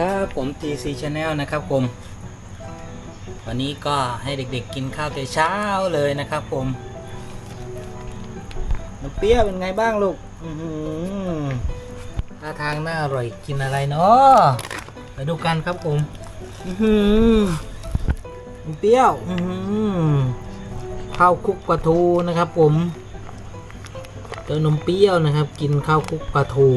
ครับผม TC Channel นะครับผม วันนี้ก็ให้เด็กๆกินข้าวแต่เช้าเลยนะครับผมน้ำเปรี้ยวเป็นไงบ้างลูกอื้อหือท่าทางน่าอร่อยกินอะไรเนาะไปดูกันครับผมอื้อหือน้ำเปรี้ยวอื้อหือข้าวคุกปลาทูนะครับผมเจอนมเปรี้ยวนะครับ กินข้าวคุกปลาทู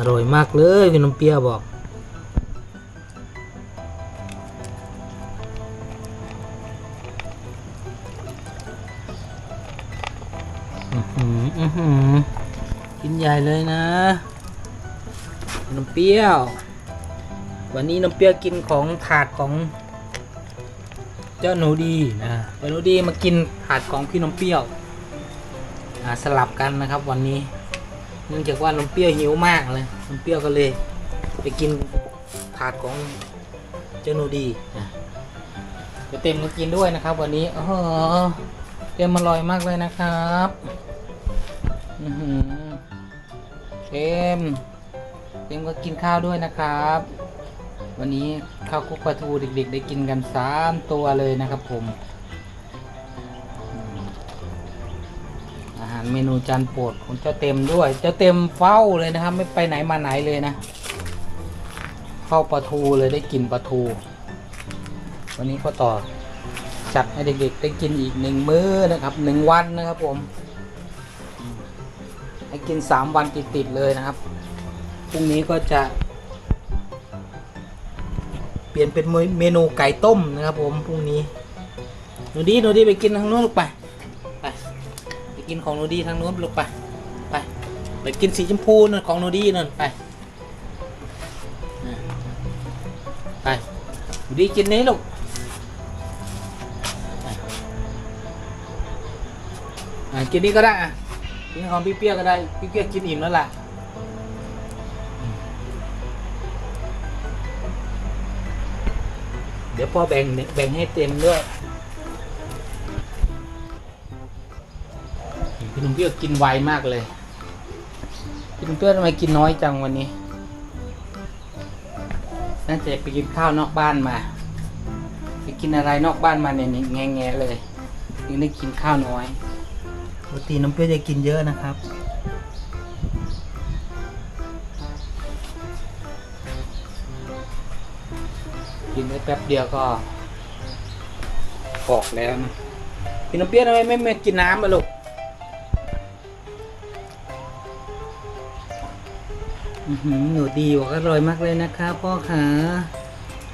อร่อยมากเลยพี่น้ำเปรี้ยวบอกอือหือกินใหญ่เลยนะ น้ำเปรี้ยว วันนี้น้ำเปรี้ยวกินของถาดของเจ้าหนูดีนะเจ้าหนูดีมากินถาดของพี่น้ำเปรี้ยวสลับกันนะครับวันนี้เนื่องจากว่านมเปรี้ยวหิวมากเลย นมเปรี้ยวก็เลย ไปกินถาดของเจ้าหนูดีนะเดี๋ยวเต็มก็กินด้วยนะครับ วันนี้อ๋อเต็มอร่อยมากเลยนะครับอือหือเต็มเต็มก็กินข้าวด้วยนะครับ วันนี้ข้าวคลุกปลาทูเด็กๆ ได้กินกันสามตัวเลยนะครับผม เมนูจานโปรดของเจ้าเต็มด้วย เจ้าเต็มเฝ้าเลยนะครับ ไม่ไปไหนมาไหนเลยนะเฝ้าปลาทูเลยได้กินปลาทู วันนี้ก็ต่อจัดให้เด็กๆ ได้กินอีกหนึ่งมื้อนะครับหนึ่งวันนะครับผม ให้กินสามวันติดๆเลยนะครับพรุ่งนี้ก็จะ เปลี่ยนเป็นเมนูไก่ต้มนะครับผมพรุ่งนี้หนูดีหนูดีไปกินทางโน้นลูกไป กินของโนดีทางโน้นลูกไปไปไปกินสีชมพูนั่นของโนดีนั่นไปไปโนดีกินนี้ลูกอะอะกินนี้ก็ได้อะกินของพี่เปี้ยก็ได้พี่เปี้ยกินอิ่มแล้วล่ะเดี๋ยวพ่อแบ่งแบ่งให้เต็มด้วย หนุ่มเปรี้ยวกินไวมากเลยพี่หนุ่มเปรี้ยวทำไมกินน้อยจังวันนี้น่าจะไปกินข้าวนอกบ้านมา ไปกินอะไรนอกบ้านมาเนี่ยแง่แงๆเลยยังได้กินข้าวน้อยปกติน้ำเปรี้ยวจะกินเยอะนะครับกินได้แป๊บเดียวก็ออกแล้วนะพี่น้ำเปรี้ยวทำไมไม่ไม่กินน้ำมาลูก หนูดีบอกอร่อยมากเลยนะครับพ่อขา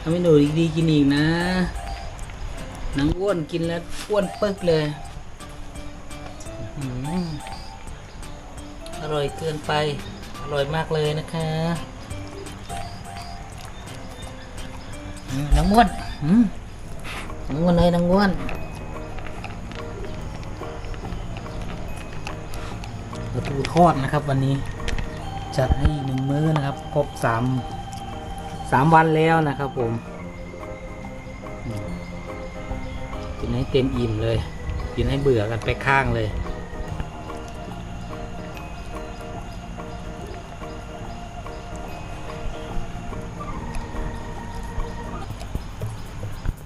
ทำให้หนูดีกินอีกนะนังอ้วนกินแล้วอ้วนปึ๊กเลยอร่อยเกินไป อร่อยมากเลยนะคะนังอ้วนนังอ้วนเลยนังอ้วนปลาทูทอดนะครับวันนี้ จัดให้อีกหนึ่งมื้อนะครับ ครบสามสามวันแล้วนะครับผมอืมกินให้เต็มอิ่มเลย กินให้เบื่อกันไปข้างเลย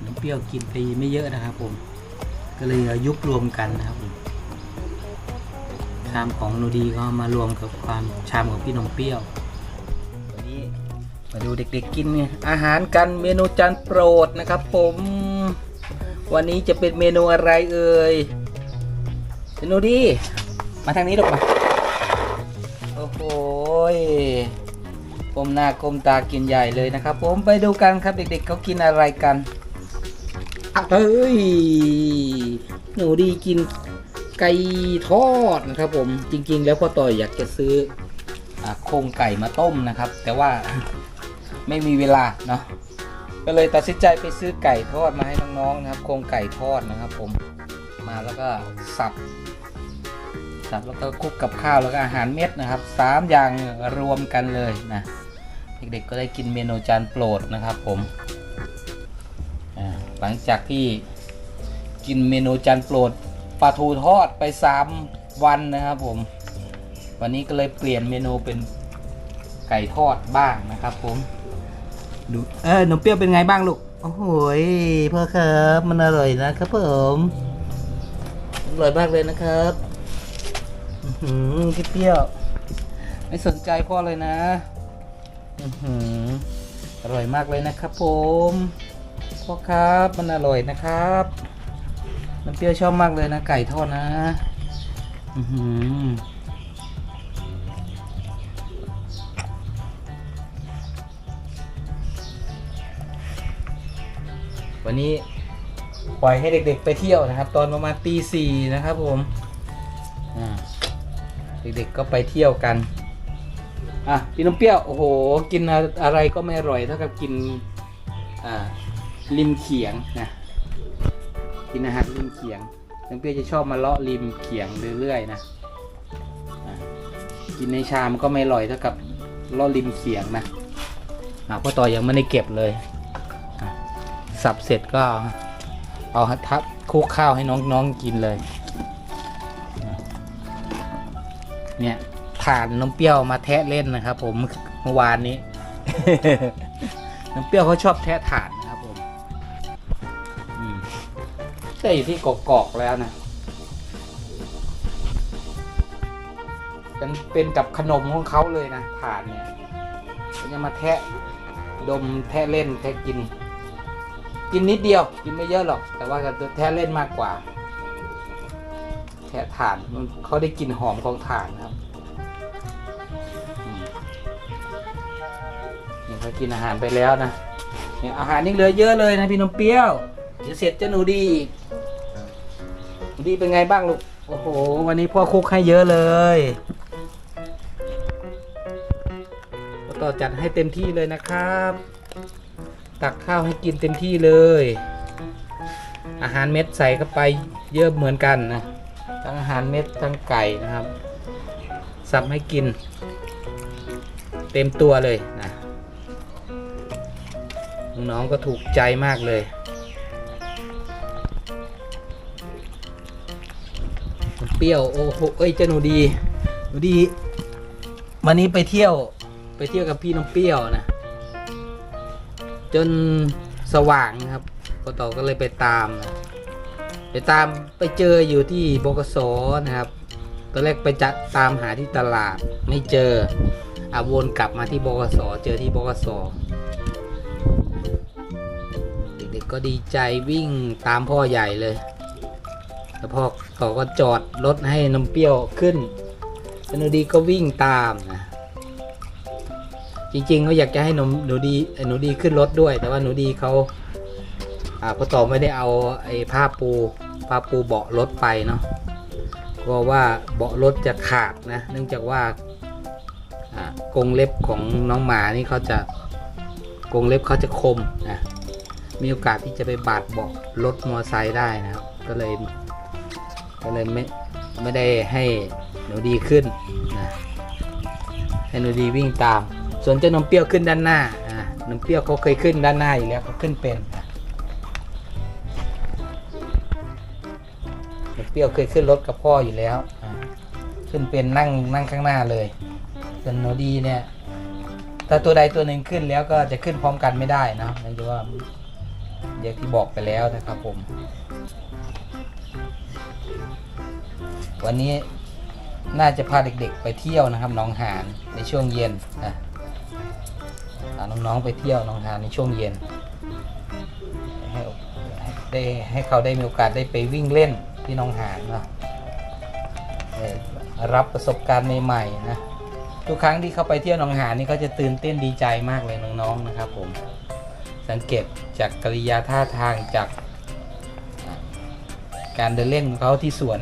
น้ำเปรี้ยวกินไปไม่เยอะนะครับผม ก็เลยเอายุบรวมกันนะครับผม ชามของหนูดีก็มารวมกับความชามของพี่นมเปรี้ยววันนี้มาดูเด็กๆกินไงอาหารกันเมนูจานโปรดนะครับผม วันนี้จะเป็นเมนูอะไรเอ่ยหนูดี มาทางนี้ลูกมาโอ้โหยก้มหน้าก้มตากินใหญ่เลยนะครับ ผมไปดูกันครับเด็กๆเขากินอะไรกันอะเฮ้ยหนูดีกิน ไก่ทอดนะครับผมจริง ๆ แล้วพ่อต่อยอยากจะซื้ออโครงไก่มาต้มนะครับ แต่ว่าไม่มีเวลาเนาะก็เลยตัดสินใจไปซื้อไก่ทอดมาให้น้องๆนะครับโครงไก่ทอดนะครับผมมาแล้วก็สับสับแล้วก็คลุกกับข้าวแล้วก็อาหารเม็ดนะครับสามอย่างรวมกันเลยนะเด็กๆก็ได้กินเมนูจานโปรดนะครับผมหลังจากที่กินเมนูจานโปรด ปลาทูทอดไป 3 วันนะครับผม วันนี้ก็เลยเปลี่ยนเมนูเป็นไก่ทอดบ้างนะครับผม ดูเออหนมเปรี้ยวเป็นไงบ้างลูก โอ้โหยพ่อครับมันอร่อยนะครับผมอร่อยมากเลยนะครับอื้อหือพี่เปรี้ยวไม่สนใจพ่อเลยนะอื้อหืออร่อยมากเลยนะครับผมพ่อครับมันอร่อยนะครับ น้ำเปรี้ยวชอบมากเลยนะไก่ทอดนะอือหือวันนี้ปล่อยให้เด็กๆไปเที่ยวนะครับ ตอนประมาณตีสี่นะครับผมเด็กๆก็ไปเที่ยวกันอะพี่น้ำเปรี้ยวโอ้โห กินอะไรก็ไม่อร่อยเท่ากับกินอ่าริมเขียงนะ กินอาหารริมเขียงน้ำเปรี้ยวจะชอบมาเลาะริมเขียงเรื่อยๆนะกินในชามก็ไม่อร่อยเท่ากับเลาะริมเขียงนะอะพ่อต่อยังไม่ได้เก็บเลยสับเสร็จก็เอาทับคลุกข้าวให้น้องๆกินเลย เนี่ยถ่านน้ำเปรี้ยวมาแทะเล่นนะครับ ผมเมื่อวานนี้ น้ำเปรี้ยวเขาชอบแทะถ่าน แต่อยู่ที่กอกๆแล้วนะเป็นเป็นกับขนมของเขาเลยนะถ่านเนี่ยจะมาแทะดมแทะเล่นแทะกิน กินนิดเดียว กินไม่เยอะหรอก แต่ว่าจะแทะเล่นมากกว่า แทะถ่านเขาได้กลิ่นหอมของถ่านครับนี่เขากินอาหารไปแล้วนะเนี่ยอาหารยังเหลือเยอะเลยนะพี่นมเปรี้ยว เดี๋ยวเสร็จเจะหนูดีอีกหนูดีเป็นไงบ้างลูก โอ้โห วันนี้พ่อคุกให้เยอะเลยก็ต่อจัดให้เต็มที่เลยนะครับ ตักข้าวให้กินเต็มที่เลย อาหารเม็ดใส่เข้าไปเยอะเหมือนกันนะทั้งอาหารเม็ดทั้งไก่นะครับ สับให้กิน เต็มตัวเลยนะน้องๆก็ถูกใจมากเลย เปรี้ยวโอ้โหเอ้ยเจ้าหนูดีหนูดี วันนี้ไปเที่ยว ไปเที่ยวกับพี่น้องเปรี้ยวนะ จนสว่างนะครับพอต่อก็เลยไปตามนะไปตามไปเจออยู่ที่บกสนะครับตอนแรกไปจะตามหาที่ตลาดไม่เจออาวนกลับมาที่บกสเจอที่บกสเด็กๆก็ดีใจวิ่งตามพ่อใหญ่เลย แล้วพ่อต่อก็จอดรถให้น้ำเปรี้ยวขึ้นแล้วหนูดีก็วิ่งตามนะจริงๆเขาอยากจะให้หนมหนูดีหนูดีขึ้นรถด้วย แต่ว่าหนูดีเขาอ่าพ่อต่อไม่ได้เอาไอ้ผ้าปูผ้าปูเบาะรถไปเนาะกลัวว่าเบาะรถจะขาดนะ เนื่องจากว่าอ่ากรงเล็บของน้องหมานี่เขาจะกรงเล็บเขาจะคมนะมีโอกาสที่จะไปบาดเบาะรถมอไซค์ได้นะครับ ก็เลย ก็เลยไม่ไม่ได้ให้หนูดีขึ้นนะให้หนูดีวิ่งตาม ส่วนเจ้านมเปรี้ยวขึ้นด้านหน้าอ่านมเปรี้ยวเขาเคยขึ้นด้านหน้าอยู่แล้วเขาขึ้นเป็นนะเปรี้ยวเคยขึ้นรถกับพ่ออยู่แล้วขึ้นเป็นนั่งนั่งข้างหน้าเลย ส่วนโนดีเนี่ยถ้าตัวใดตัวหนึ่งขึ้นแล้วก็จะขึ้นพร้อมกันไม่ได้นะนั่นจะว่าอย่างที่บอกไปแล้วนะครับผม วันนี้น่าจะพาเด็กๆไปเที่ยวนะครับน้องหานในช่วงเย็นนะพาน้องๆไปเที่ยวน้องหานในช่วงเย็นให้ได้ให้เขาได้มีโอกาสได้ไปวิ่งเล่นที่น้องหานนะรับประสบการณ์ใหม่ๆนะทุกครั้งที่เขาไปเที่ยวหนองหานนี่เขาจะตื่นเต้นดีใจมากเลยน้องๆนะครับผมสังเกตจากกริยาท่าทางจาก การเดินเล่นของเขาที่สวน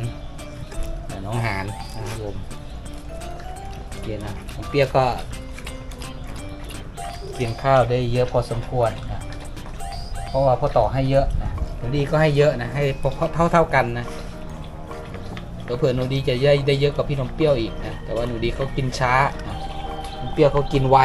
น้องหานนะครับผมโอเคนะผมเปียกก็กินข้าวได้เยอะพอสมควรนะเพราะว่าพ่อต่อให้เยอะนะหนูดีก็ให้เยอะนะให้เท่าเท่ากันนะเผื่อๆหนูดีจะได้ได้เยอะกว่าพี่นมเปรี้ยวอีกนะแต่ว่าหนูดีเขากินช้านะเปรี้ยวเขากินไว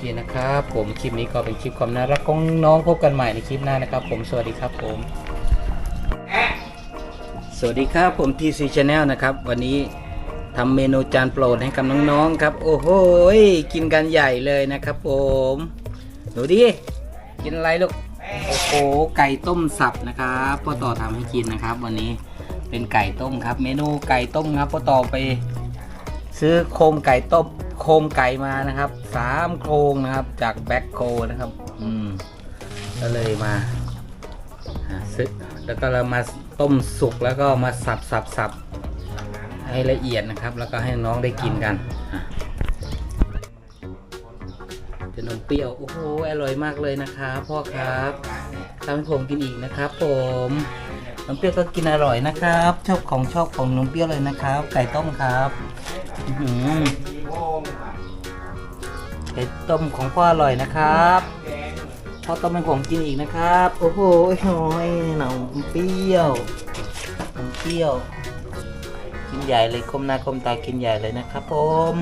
เคนะครับ ผมคลิปนี้ก็เป็นคลิปความน่ารักของน้องพบกันใหม่ในคลิปหน้านะครับ ผมสวัสดีครับผม สวัสดีครับผม TC Channel นะครับ วันนี้ทำเมนูจานโปรดให้กับน้องๆครับ โอ้โหกินกันใหญ่เลยนะครับ ผมหนูดิกินอะไรลูกโอ้โหไก่ต้มสับนะครับพ่อต่อทำให้กินนะครับ วันนี้เป็นไก่ต้มครับ เมนูไก่ต้มครับพ่อต่อไป ซื้อโครงไก่ต้ม โครงไก่มานะครับสามโครงนะครับจากแบ็คโคนะครับ อืมก็เลยมาซื้อแล้วก็เรามาต้มสุกแล้วก็มาสับสับสับให้ละเอียดนะครับ แล้วก็ให้น้องได้กินกันจะนมเปรี้ยวโอ้โหอร่อยมากเลยนะครับพ่อครับทำให้ผมกินอีกนะครับ ผมน้ำเปรี้ยวก็กินอร่อยนะครับ ชอบของชอบของน้ำเปรี้ยวเลยนะครับ ไก่ต้มครับ อื อหือไก่ต้มของพ่ออร่อยนะครับพ่อต้มเป็นผมกินอีกนะครับ โอ้โหโอ้ยหนมเปรี้ยวหนมเปรี้ยว กินใหญ่เลยก้มหน้าก้มตากินใหญ่เลยนะครับผม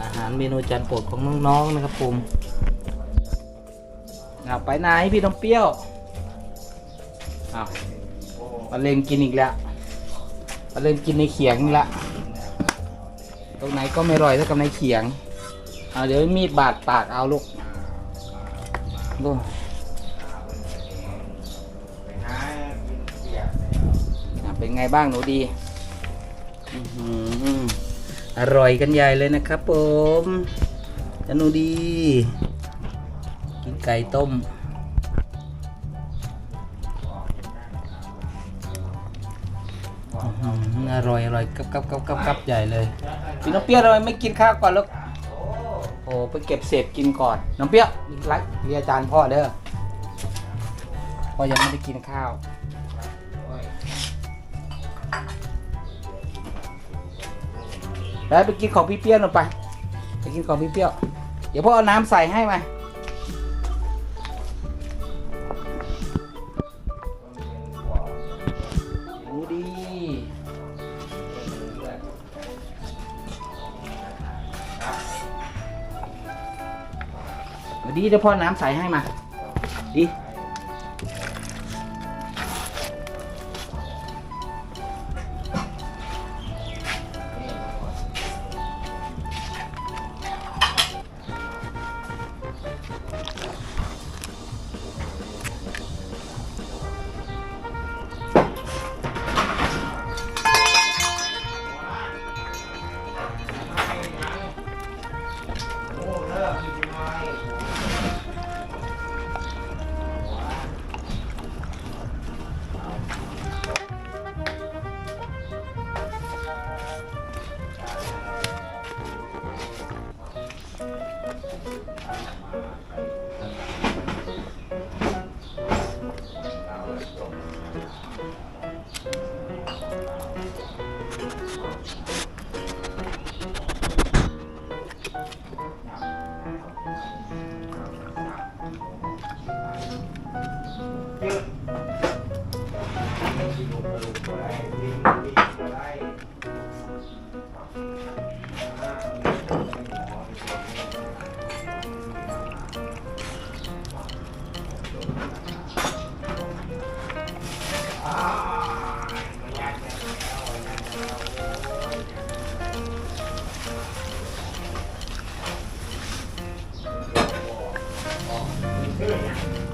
อาหารเมนูจานโปรดของน้องๆนะครับผมเอาไปไหนพี่น้องเปรี้ยวเอามาเล่นกินอีกแล้วมาเล่นกินในเขียงนี่ละ ตรงไหนก็ไม่อร่อยเท่ากับในเขียงเอาเดี๋ยวมีดบาดปากเอาลูกดูเป็นไงบ้างหนูดีอร่อยกันใหญ่เลยนะครับผมหนูดี กินไก่ต้ม อื้อร่อยอร่อยกับกับกับกับกับใหญ่เลยพี่น้องเปี้ยทำไมไม่กินข้าวก่อนลูกโอ้ไปเก็บเศษกินก่อน น้องเปี้ยมีไรเรียอาจารย์พ่อเด้อพ่อยังไม่ได้กินข้าวแล้วไปกินของพี่เปี้ยหน่อยไปไปกินของพี่เปี้ยวเดี๋ยวพ่อเอาน้ำใส่ให้มา ดีเดี๋ยวพ่อน้ำใส่ให้มา ดี 对呀。